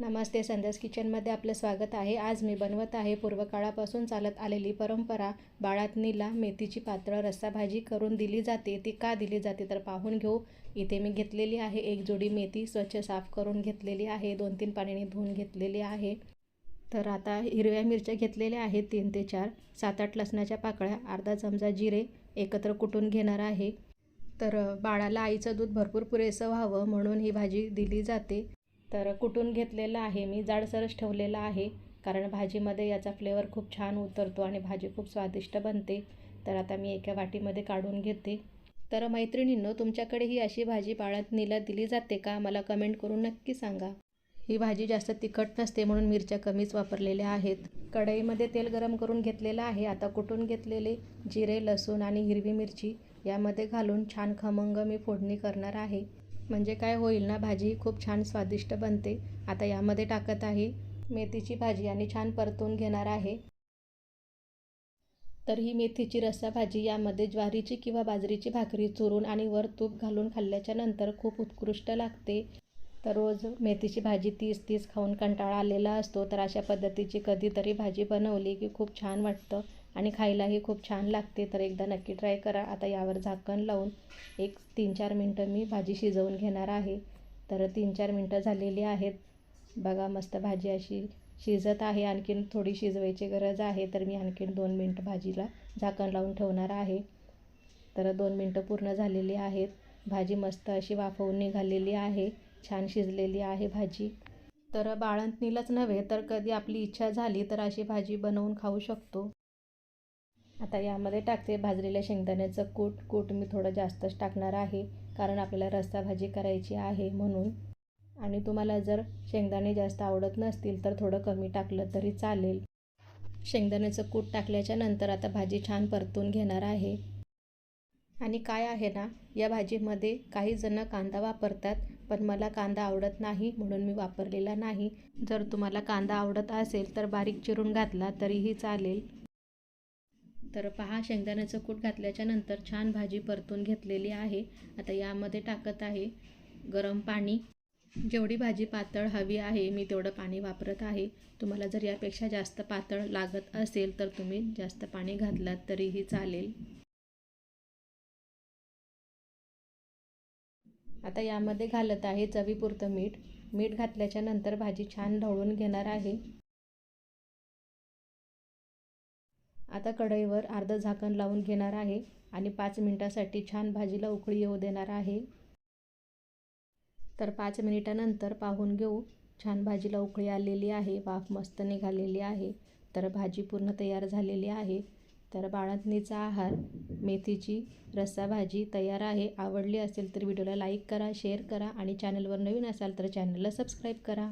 नमस्ते संध्यास किचनमध्ये आपलं स्वागत आहे. आज मी बनवत आहे पूर्वकाळापासून चालत आलेली परंपरा बाळातनीला मेथीची पातळ रस्सा भाजी करून दिली जाते. ती का दिली जाते तर पाहून घेऊ. इथे मी घेतलेली आहे एक जोडी मेथी स्वच्छ साफ करून घेतलेली आहे. दोन तीन पाण्याने धुवून घेतलेली आहे. तर आता हिरव्या मिरच्या घेतलेल्या आहेत तीन ते चार. सात आठ लसणाच्या पाकळ्या अर्धा चमचा जिरे एकत्र कुटून घेणार आहे. तर बाळाला आईचं दूध भरपूर पुरेसं व्हावं म्हणून ही भाजी दिली जाते. तर कुटून घेतलेलं आहे. मी जाडसरच ठेवलेला आहे. कारण भाजीमध्ये याचा फ्लेवर खूप छान उतरतो आणि भाजी खूप स्वादिष्ट बनते. तर आता मी एका वाटीमध्ये काढून घेते. तर मैत्रिणींनो तुमच्याकडे ही अशी भाजी बाळातनीला दिली जाते का? मला कमेंट करून नक्की सांगा. ही भाजी जास्त तिखट नसते म्हणून मिरच्या कमीच वापरलेल्या आहेत. कढईमध्ये तेल गरम करून घेतलेलं आहे. आता कुटून घेतलेले जिरे लसूण आणि हिरवी मिरची यामध्ये घालून छान खमंग मी फोडणी करणार आहे. म्हणजे काय होईल ना भाजी खूप छान स्वादिष्ट बनते. आता यामध्ये टाकत आहे मेथीची भाजी आणि छान परतून घेणार आहे. तर ही मेथीची रस्सा भाजी यामध्ये ज्वारीची किंवा बाजरीची भाकरी चुरून आणि वर तूप घालून खाल्ल्याच्या नंतर खूप उत्कृष्ट लागते. तर रोज मेथीची भाजी तीस तीस खाऊन कंटाळा आलेला असतो तर अशा पद्धतीची कधीतरी भाजी बनवली की खूप छान वाटतं. आणि खायलाही खूप छान लागते. तर एकदा नक्की ट्राय करा. आता यावर झाकण लावून एक तीन चार मिनटं मी भाजी शिजवून घेणार आहे. तर तीन चार मिनटं झालेली आहेत. बघा मस्त भाजी अशी शिजत आहे. आणखीन थोडी शिजवायची गरज आहे. तर मी आणखीन दोन मिनटं भाजीला झाकण लावून ठेवणार आहे. तर दोन मिनटं पूर्ण झालेली आहेत. भाजी मस्त अशी वाफवून निघालेली आहे. छान शिजलेली आहे भाजी. तर बाळंतणीलाच नव्हे तर कधी आपली इच्छा झाली तर अशी भाजी बनवून खाऊ शकतो. आता यामध्ये टाकते भाजलेल्या शेंगदाण्याचं कूट. कूट मी थोडं जास्तच टाकणार आहे कारण आपल्याला रस्सा भाजी करायची आहे म्हणून. आणि तुम्हाला जर शेंगदाणे जास्त आवडत नसतील तर थोडं कमी टाकलं तरी चालेल. शेंगदाण्याचं कूट टाकल्याच्या नंतर आता भाजी छान परतून घेणार आहे. आणि काय आहे ना या भाजीमध्ये काही जण कांदा वापरतात पण मला कांदा आवडत नाही म्हणून मी वापरलेला नाही. जर तुम्हाला कांदा आवडत असेल तर बारीक चिरून घातला तरीही चालेल. तर पहा शेंगदाण्याचं कूट घातल्याच्या नंतर छान भाजी परतून घेतलेली आहे. आता यामध्ये टाकत आहे गरम पाणी. जेवढी भाजी पातळ हवी आहे मी तेवढं पाणी वापरत आहे. तुम्हाला जर यापेक्षा जास्त पातळ लागत असेल तर तुम्ही जास्त पाणी घातलात तरीही चालेल. आता यामध्ये घालत आहे चवीपुरतं मीठ. मीठ घातल्याच्या नंतर भाजी छान ढवळून घेणार आहे. आता कढईवर अर्धं झाकण लावून घेणार आहे आणि पाच मिनटासाठी छान भाजीला उकळी येऊ देणार आहे. तर पाच मिनिटानंतर पाहून घेऊ. छान भाजीला उकळी आलेली आहे वाफ मस्त निघालेली आहे. तर भाजी पूर्ण तयार झालेली आहे. तर बाळंतणीचा आहार मेथीची रस्सा भाजी तयार आहे. आवडली असेल तर व्हिडिओला लाईक करा शेअर करा आणि चॅनलवर नवीन असाल तर चॅनलला सबस्क्राईब करा.